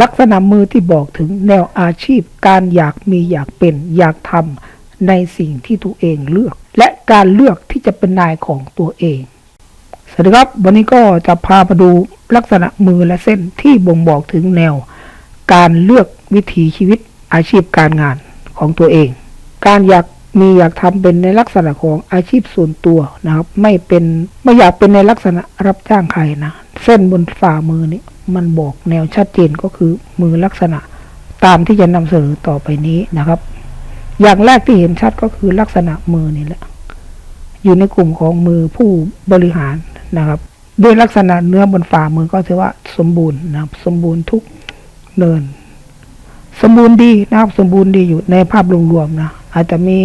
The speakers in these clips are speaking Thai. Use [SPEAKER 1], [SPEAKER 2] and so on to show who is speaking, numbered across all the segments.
[SPEAKER 1] ลักษณะมือที่บอกถึงแนวอาชีพ การอยากมีอยากเป็นอยากทำในสิ่งที่ตัวเองเลือก และการเลือกที่จะเป็นนายของตัวเอง สวัสดีครับ วันนี้ก็จะพามาดูลักษณะมือและเส้นที่บ่งบอกถึงแนว การเลือกวิถีชีวิตอาชีพการงานของตัวเอง การอยากมีอยากทำเป็นในลักษณะของอาชีพส่วนตัวนะครับ ไม่เป็นไม่อยากเป็นในลักษณะรับจ้างใครนะ เส้นบนฝ่ามือนี่มันบอกแนวชัดเจนก็คือมือลักษณะตามที่จะนำเสนอต่อไปนี้นะครับ อย่างแรกที่เห็นชัดก็คือลักษณะมือนี่แหละ อยู่ในกลุ่มของมือผู้บริหารนะครับ ด้วยลักษณะเนื้อบนฝ่ามือก็ถือว่าสมบูรณ์นะครับ สมบูรณ์ทุกเนิน สมบูรณ์ดีนะครับ สมบูรณ์ดีอยู่ในภาพรวมๆนะ อาจจะมี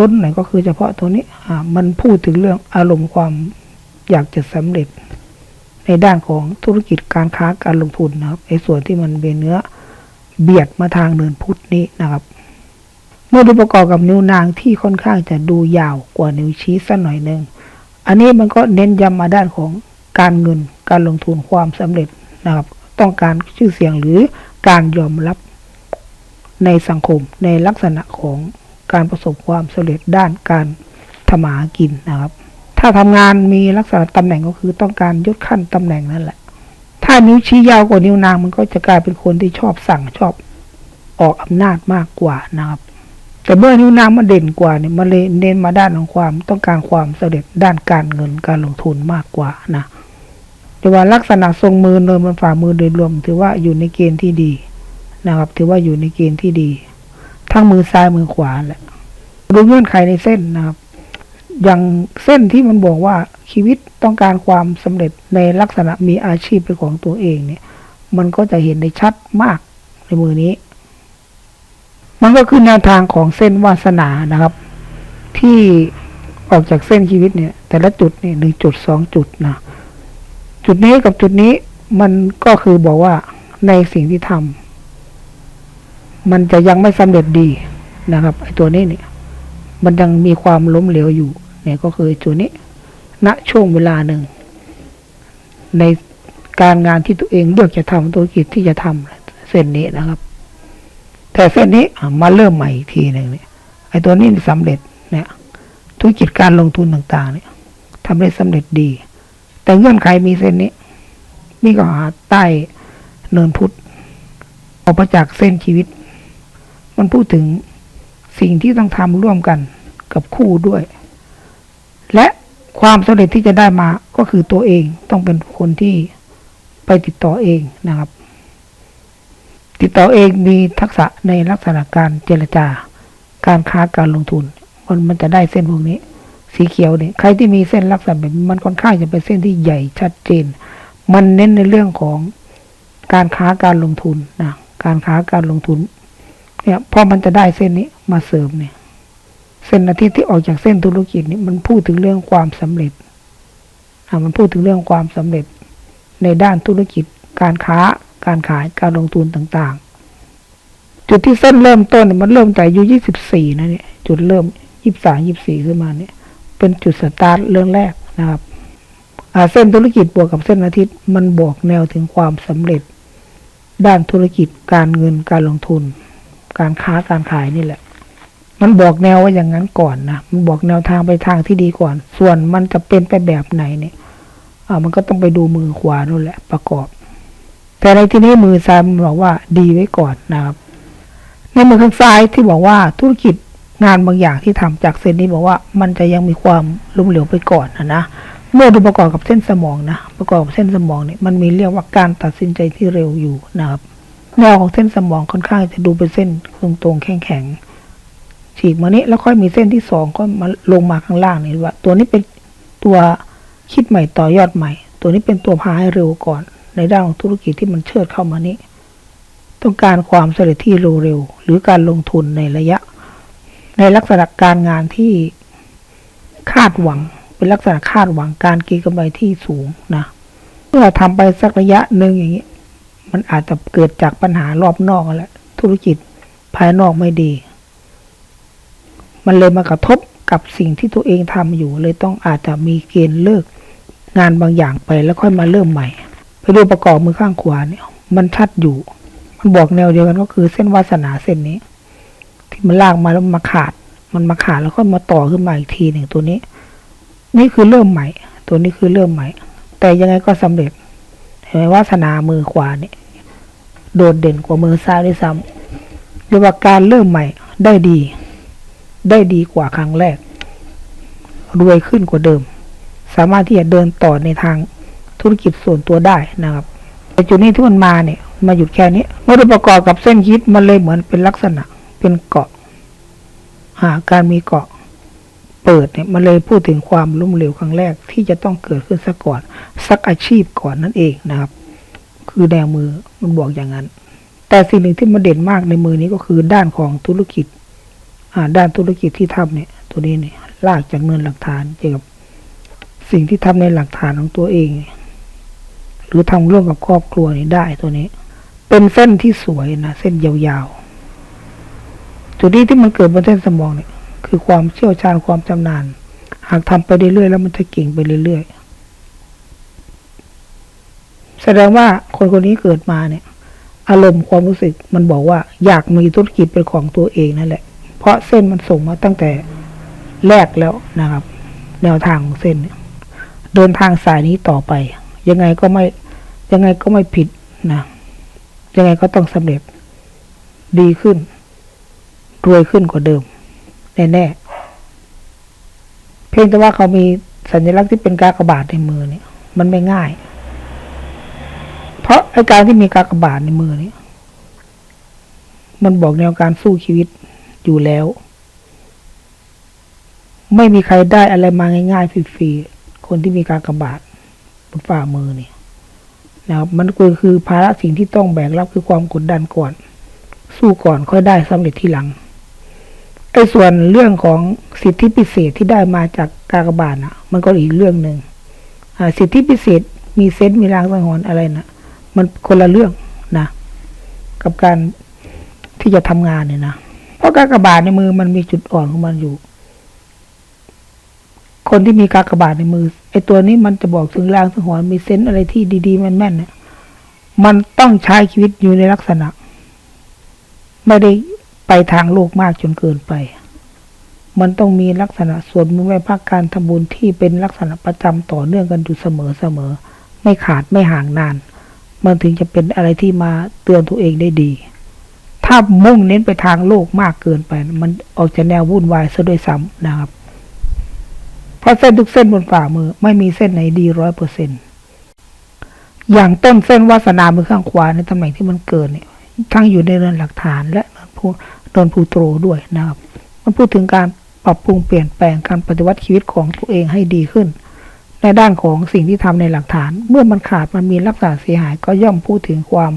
[SPEAKER 1] ล้นๆหน่อยก็คือเฉพาะตัวนี้ อ่า มันพูดถึงเรื่องอารมณ์ความอยากจะสำเร็จ ในด้านของธุรกิจการค้าการลงทุนนะครับไอ้ส่วนที่มันเป็นเนื้อเบียดมาทางเนินพุทธนี้นะครับ เมื่อดูประกอบกับนิ้วนางที่ค่อนข้างจะดูยาวกว่านิ้วชี้สักหน่อยหนึ่งอันนี้มันก็เน้นย้ำมาด้านของการเงินการลงทุนความสำเร็จนะครับ ต้องการชื่อเสียงหรือการยอมรับในสังคมในลักษณะของการประสบความสำเร็จด้านการทำมาหากินนะครับ ถ้าทำงานมีลักษณะตำแหน่งก็คือต้องการยศขั้นตำแหน่งนั่นแหละ ถ้านิ้วชี้ยาวกว่านิ้วนางมันก็จะกลายเป็นคนที่ชอบสั่งชอบออกอำนาจมากกว่านะครับแต่เมื่อนิ้วนางมันเด่นกว่าเนี่ยมันเลยเน้นมาด้านของความต้องการความสำเร็จด้านการเงินการลงทุนมากกว่านะแต่ว่าลักษณะทรงมือเนินบนฝ่ามือโดยรวม ถือว่าอยู่ในเกณฑ์ที่ดีนะครับ ถือว่าอยู่ในเกณฑ์ที่ดี ทั้งมือซ้ายมือขวาแหละดูเงื่อนไขในเส้นนะครับ อย่างเส้นที่มันบอกว่าชีวิตต้องการความสำเร็จในลักษณะมีอาชีพเป็นของตัวเองเนี่ย มันก็จะเห็นได้ชัดมากในมือนี้ มันก็คือแนวทางของเส้นวาสนานะครับ ที่ออกจากเส้นชีวิตเนี่ย แต่ละจุดเนี่ยหนึ่งจุดสองจุดนะจุดนี้กับจุดนี้มันก็คือบอกว่าในสิ่งที่ทำมันจะยังไม่สำเร็จดีนะครับไอ้ตัวนี้เนี่ย มันยังมีความล้มเหลวอยู่ เนี่ยก็คือจุดนี้ณช่วงเวลาหนึ่ง ในการงานที่ตัวเองเลือกจะทำธุรกิจที่จะทำเส้นนี้นะครับ แต่เส้นนี้มาเริ่มใหม่อีกทีหนึ่งเนี่ยไอ้ตัวนี้สำเร็จเนี่ยธุรกิจการลงทุนต่างๆ เนี่ยทำได้สำเร็จดี แต่เงื่อนไขมีเส้นนี้ นี่ก็หาใต้เนินพุทธออกมาจากเส้นชีวิต มันพูดถึงสิ่งที่ต้องทำร่วมกันกับคู่ด้วย และความสำเร็จที่จะได้มาก็คือตัวเองต้องเป็นคนที่ไปติดต่อเองนะครับ ติดต่อเองมีทักษะในลักษณะการเจรจาการค้าการลงทุน มันมันจะได้เส้นพวกนี้ สีเขียวเนี่ยใครที่มีเส้นลักษณะแบบมันค่อนข้างจะเป็นเส้นที่ใหญ่ชัดเจน มันเน้นในเรื่องของการค้าการลงทุนนะการค้าการลงทุนเนี่ยพอมันจะได้เส้นนี้มาเสริมเนี่ย เส้นอาทิตย์ที่ออกจากเส้นธุรกิจนี่มันพูดถึงเรื่องความสำเร็จอ่ามันพูดถึงเรื่องความสำเร็จ ในด้านธุรกิจ การค้า การขายการลงทุนต่าง ๆ จุดที่เส้นเริ่มต้นเนี่ยมันเริ่มแต่อายุยี่สิบสี่นะเนี่ยจุดเริ่มยี่สามยี่สี่ขึ้นมาเนี่ย เป็นจุดสตาร์ทเรื่องแรกนะครับเส้นธุรกิจบวกกับเส้นอาทิตย์มันบอกแนวถึงความสำเร็จ ด้านธุรกิจการเงินการลงทุน การค้าการขายนี่แหละ มันบอกแนวว่าอย่างนั้นก่อนนะมันบอกแนวทางไปทางที่ดีก่อน ส่วนมันจะเป็นไปแบบไหนเนี่ยอ่ามันก็ต้องไปดูมือขวานู่นแหละประกอบ แต่ในที่นี้มือซ้ายมันบอกว่าดีไว้ก่อนนะครับ ในมือข้างซ้ายที่บอกว่าธุรกิจงานบางอย่างที่ทำจากเส้นนี้บอกว่า มันจะยังมีความล้มเหลวไปก่อนนะนะเมื่อดูประกอบกับเส้นสมองนะประกอบกับเส้นสมองเนี่ยมันมีเรียกว่าการตัดสินใจที่เร็วอยู่นะครับแนวของเส้นสมองค่อนข้างจะดูเป็นเส้นตรงๆแข็งๆ ฉีกมานี้แล้วค่อยมีเส้นที่สองก็มาลงมาข้างล่างนี่ว่า ตัวนี้เป็นตัวคิดใหม่ต่อยอดใหม่ ตัวนี้เป็นตัวพาให้เร็วก่อน ในด้านของธุรกิจที่มันเชิดเข้ามานี้ ต้องการความสำเร็จที่เร็วๆหรือการลงทุนในระยะ ในลักษณะการงานที่คาดหวัง เป็นลักษณะคาดหวังการก็งกำไรที่สูงนะเมื่อทำไปสักระยะหนึ่งอย่างนี้ มันอาจจะเกิดจากปัญหารอบนอกแหละธุรกิจภายนอกไม่ดี มันเลยมากระทบกับสิ่งที่ตัวเองทำอยู่ เลยต้องอาจจะมีเกณฑ์เลิกงานบางอย่างไปแล้วค่อยมาเริ่มใหม่ ไปดูประกอบมือข้างขวาเนี่ย มันชัดอยู่ มันบอกแนวเดียวกันก็คือเส้นวาสนาเส้นนี้ ที่มันลากมาแล้วมาขาด มันมาขาดแล้วก็มาต่อขึ้นมาอีกทีหนึ่งตัวนี้ นี่คือเริ่มใหม่ ตัวนี้คือเริ่มใหม่ แต่ยังไงก็สำเร็จเห็นไหมวาสนามือขวาเนี่ยโดดเด่นกว่ามือซ้ายด้วยซ้ำเรียกว่าการเริ่มใหม่ได้ดี ได้ดีกว่าครั้งแรก รวยขึ้นกว่าเดิม สามารถที่จะเดินต่อในทางธุรกิจส่วนตัวได้นะครับแต่จุดนี้ที่มันมาเนี่ย มาหยุดแค่นี้เมื่อได้ประกอบกับเส้นคิดมันเลยเหมือนเป็นลักษณะ เป็นเกาะหาการมีเกาะเปิดเนี่ยมันเลยพูดถึงความล้มเหลวครั้งแรกที่จะต้องเกิดขึ้นซะก่อนสักอาชีพก่อนนั่นเองนะครับ คือแนวมือมันบอกอย่างนั้น แต่สิ่งหนึ่งที่มันเด่นมากในมือนี้ก็คือด้านของธุรกิจ ด้านธุรกิจที่ทำเนี่ยตัวนี้เนี่ยลากจากเงินหลักฐานเกี่ยวกับสิ่งที่ทำในหลักฐานของตัวเอง หรือทำร่วมกับครอบครัวนี่ได้ตัวนี้ เป็นเส้นที่สวยนะเส้นยาวๆจุดนี้ที่มันเกิดบนเส้นสมองเนี่ยคือความเชี่ยวชาญความชำนาญหากทำไปเรื่อยๆแล้วมันจะเก่งไปเรื่อยๆแสดงว่าคนคนนี้เกิดมาเนี่ย อารมณ์ความรู้สึกมันบอกว่า อยากมีธุรกิจเป็นของตัวเองนั่นแหละ เพราะเส้นมันส่งมาตั้งแต่แรกแล้วนะครับ แนวทางของเส้นเดินทางสายนี้ต่อไป ยังไงก็ไม่ยังไงก็ไม่ผิดนะยังไงก็ต้องสำเร็จดีขึ้น รวยขึ้นกว่าเดิม แน่ๆเพียงแต่ว่าเขามีสัญลักษณ์ที่เป็นกากบาทในมือเนี่ย มันไม่ง่าย เพราะไอการที่มีกากบาทในมือเนี่ยมันบอกแนวการสู้ชีวิต อยู่แล้ว ไม่มีใครได้อะไรมาง่ายๆฟรีๆคนที่มีการกระบาทบนฝ่ามือเนี่ยนะครับมันก็คือภาระสิ่งที่ต้องแบกรับคือความกดดันก่อน สู้ก่อนค่อยได้สำเร็จทีหลังไอ้ส่วนเรื่องของสิทธิพิเศษที่ได้มาจากการกบาทนะมันก็อีกเรื่องหนึ่งสิทธิพิเศษมีเซนต์มีรางสังหรณ์อะไรนะมันคนละเรื่องนะ กับการที่จะทำงานเนี่ยนะ ราะกากบาทในมือมันมีจุดอ่อนของมันอยู่ คนที่มีกากบาทในมือไอ้ตัวนี้มันจะบอกถึงรางสังหรณ์มีเซนอะไรที่ดีๆแม่นๆเนี่ยมันต้องใช้ชีวิตอยู่ในลักษณะ ไม่ได้ไปทางโลกมากจนเกินไป มันต้องมีลักษณะส่วนมือแม่ภาคการทำบุญที่เป็นลักษณะประจำต่อเนื่องกันอยู่เสมอเสมอ ไม่ขาดไม่ห่างนาน มันถึงจะเป็นอะไรที่มาเตือนตัวเองได้ดี ถ้ามุ่งเน้นไปทางโลกมากเกินไป มันออกจะแนววุ่นวายซะด้วยซ้ำนะครับ เพราะเส้นทุกเส้นบนฝ่ามือ ไม่มีเส้นไหนดีร้อยเปอร์เซ็นอย่างต้นเส้นวาสนามือข้างขวาในตำแหน่งที่มันเกิดเนี่ย ทั้งอยู่ในเรือนหลักฐานและโดนภูโตรด้วยนะครับ มันพูดถึงการปรับปรุงเปลี่ยนแปลงการปฏิวัติชีวิตของตัวเองให้ดีขึ้น ในด้านของสิ่งที่ทำในหลักฐาน เมื่อมันขาดมันมีลักษณะเสียหายก็ย่อมพูดถึงความ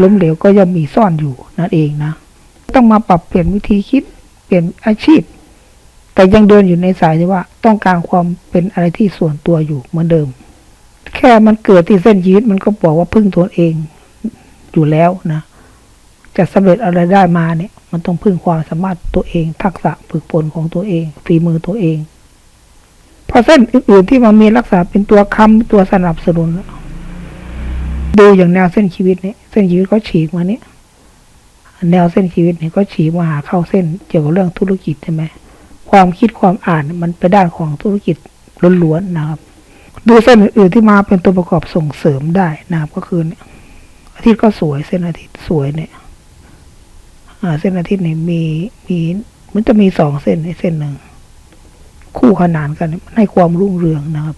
[SPEAKER 1] ล้มเหลวก็ย่อมมีซ่อนอยู่นั่นเองนะ ต้องมาปรับเปลี่ยนวิธีคิด เปลี่ยนอาชีพ แต่ยังเดินอยู่ในสายที่ว่า ต้องการความเป็นอะไรที่ส่วนตัวอยู่เหมือนเดิม แค่มันเกิดที่เส้นชีวิตมันก็บอกว่าพึ่งตัวเองอยู่แล้วนะ จะสำเร็จอะไรได้มาเนี่ย มันต้องพึ่งความสามารถตัวเอง ทักษะฝึกฝนของตัวเองฝีมือตัวเองพราะเส้นอื่นๆที่มันมีลักษณะเป็นตัวค้ำตัวสนับสนุน ดูอย่างแนวเส้นชีวิตเนี่ยเส้นชีวิตเขาฉีกมาเนี่ยแนวเส้นชีวิตเนี่ยก็ฉีกมาหาเข้าเส้นเกี่ยวกับเรื่องธุรกิจใช่ไหมความคิดความอ่านมันไปด้านของธุรกิจล้วนๆนะครับ ดูเส้นอื่นๆที่มาเป็นตัวประกอบส่งเสริมได้นะครับก็คือเนี่ยอาทิตย์ก็สวยเส้นอาทิตย์สวยเนี่ยเส้นอาทิตย์เนี่ยมีมีมันจะมีสองเส้นในเส้นหนึ่งคู่ขนานกันให้ความรุ่งเรืองนะครับ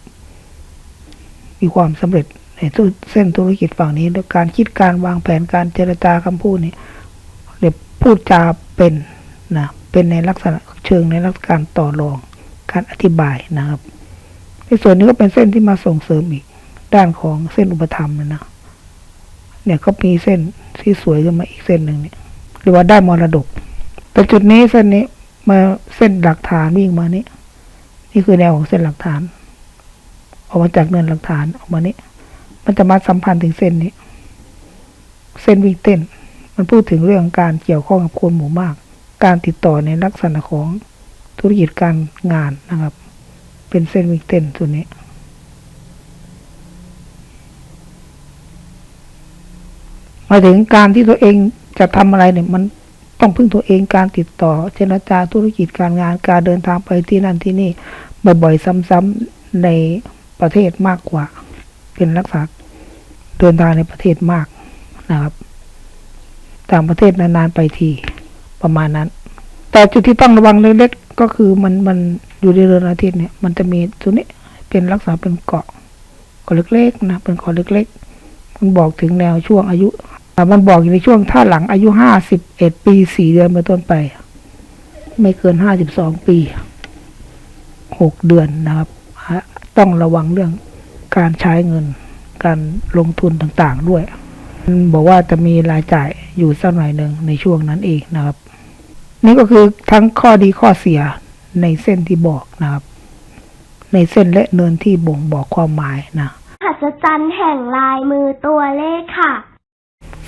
[SPEAKER 1] มีความสำเร็จ ในเส้นธุรกิจฝั่งนี้ด้วยการคิดการวางแผนการเจรจาคำพูดนี่เรียกพูดจาเป็นนะเป็นในลักษณะเชิงในลักษณะการต่อรองการอธิบายนะครับ ในส่วนนี้ก็เป็นเส้นที่มาส่งเสริมอีกด้านของเส้นอุปธรรมนะเนี่ยก็มีเส้นที่สวยขึ้นมาอีกเส้นหนึ่งเนี่ยหรือว่าได้มรดก แต่จุดนี้เส้นนี้มาเส้นหลักฐานวิ่งมานี่นี่คือแนวของเส้นหลักฐาน ออกมาจากเนินหลักฐานออกมานี่ มันจะมาสัมพันธ์ถึงเส้นนี้ เส้นวิ่งเต้น มันพูดถึงเรื่องการเกี่ยวข้องกับคนหมู่มาก การติดต่อในลักษณะของธุรกิจการงานนะครับ เป็นเส้นวิ่งเต้นตัวนี้มาถึงการที่ตัวเองจะทำอะไรเนี่ย มันต้องพึ่งตัวเองการติดต่อ เจรจาธุรกิจการงานการเดินทางไปที่นั่นที่นี่ บ่อยๆ ซ้ำๆในประเทศมากกว่า เป็นลักษณะ เดินทางในประเทศมากนะครับ ต่างประเทศนานๆไปทีประมาณนั้น แต่จุดที่ต้องระวังเล็กๆก็คือมันมันอยู่ในเรือนอาทิตย์เนี่ย มันจะมีตัวนี้เป็นลักษณะเป็นเกาะเกาะเล็กๆนะเป็นเกาะเล็ก ๆ มันบอกถึงแนวช่วงอายุมันบอกอยู่ในช่วงถ้าหลังอายุห้าสิบเอ็ดปีสี่เดือนเป็นต้นไป ไม่เกินห้าสิบสองปีหกเดือนนะครับ ต้องระวังเรื่องการใช้เงิน การลงทุนต่างๆด้วยมันบอกว่าจะมีรายจ่ายอยู่สักหน่อยหนึ่งในช่วงนั้นเองนะครับ นี่ก็คือทั้งข้อดีข้อเสียในเส้นที่บอกนะครับ ในเส้นและเนินที่บ่งบอกความหมายนะ
[SPEAKER 2] หัศจรรย์แห่งลายมือตัวเลขค่ะ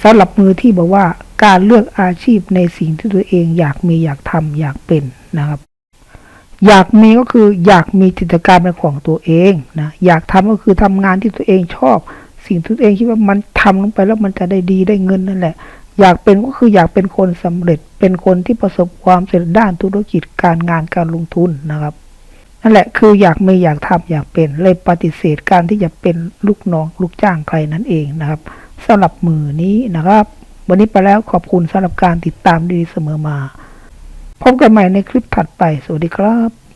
[SPEAKER 1] สำหรับมือที่บอกว่าการเลือกอาชีพในสิ่งที่ตัวเองอยากมีอยากทำอยากเป็นนะครับ อยากมีก็คืออยากมีกิจการเป็นของตัวเองนะอยากทำก็คือทำงานที่ตัวเองชอบ สิ่งที่ตัวเองคิดว่ามันทำลงไปแล้วมันจะได้ดีได้เงินนั่นแหละ อยากเป็นก็คืออยากเป็นคนสำเร็จ เป็นคนที่ประสบความสำเร็จด้านธุรกิจการงานการลงทุนนะครับนั่นแหละคืออยากมีอยากทำอยากเป็นเลยปฏิเสธการที่จะเป็นลูกน้องลูกจ้างใครนั่นเองนะครับสำหรับมือนี้นะครับ วันนี้ไปแล้วขอบคุณสำหรับการติดตามดีเสมอมา พบกันใหม่ในคลิปถัดไป สวัสดีครับ